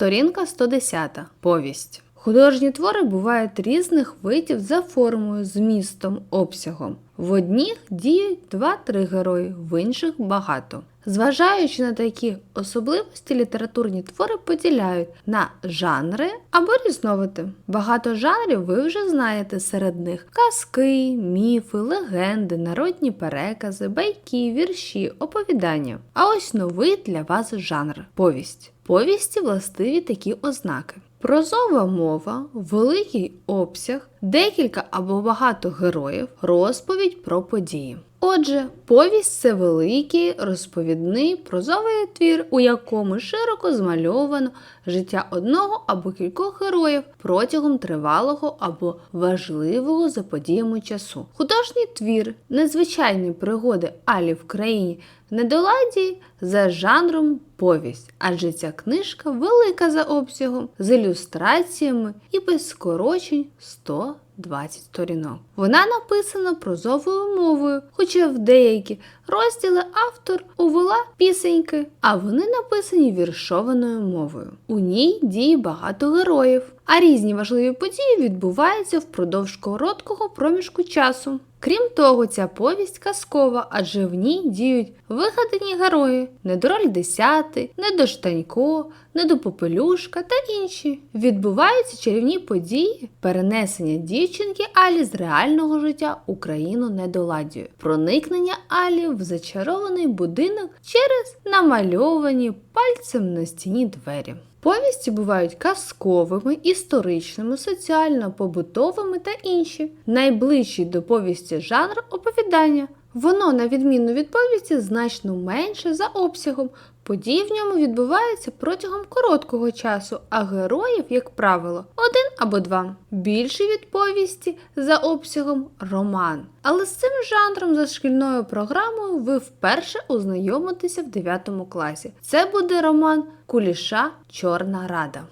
Сторінка 110. Повість. Художні твори бувають різних видів за формою, змістом, обсягом. В одніх діють два-три герої, в інших багато. Зважаючи на такі особливості, літературні твори поділяють на жанри або різновиди. Багато жанрів ви вже знаєте серед них: казки, міфи, легенди, народні перекази, байки, вірші, оповідання. А ось новий для вас жанр повість. Повісті властиві такі ознаки. Прозова мова, великий обсяг, декілька або багато героїв, розповідь про події. Отже, повість це великий розповідний прозовий твір, у якому широко змальовано життя одного або кількох героїв протягом тривалого або важливого за подіями часу. Художній твір, незвичайні пригоди Алі в країні недоладі за жанром повість, адже ця книжка велика за обсягом, з ілюстраціями і без скорочень 120 сторінок. Вона написана прозовою мовою, хоча в деякі розділи автор увела пісеньки, а вони написані віршованою мовою. У ній діє багато героїв, а різні важливі події відбуваються впродовж короткого проміжку часу. Крім того, ця повість казкова, адже в ній діють вигадані герої Недороль Десятий, Недоштанько, Недопопелюшка та інші. Відбуваються чарівні події, перенесення дівчинки Алі з реального життя у країну проникнення Алі в зачарований будинок через намальовані пальцем на стіні двері. Повісті бувають казковими, історичними, соціально-побутовими та інші. Найближчий до повісті жанр оповідання. Воно, на відміну від повісті, значно менше за обсягом. Події в ньому відбуваються протягом короткого часу, а героїв, як правило, один або два. Більший від повісті за обсягом роман. Але з цим жанром за шкільною програмою ви вперше ознайомитеся в 9 класі. Це буде роман Куліша Чорна Рада.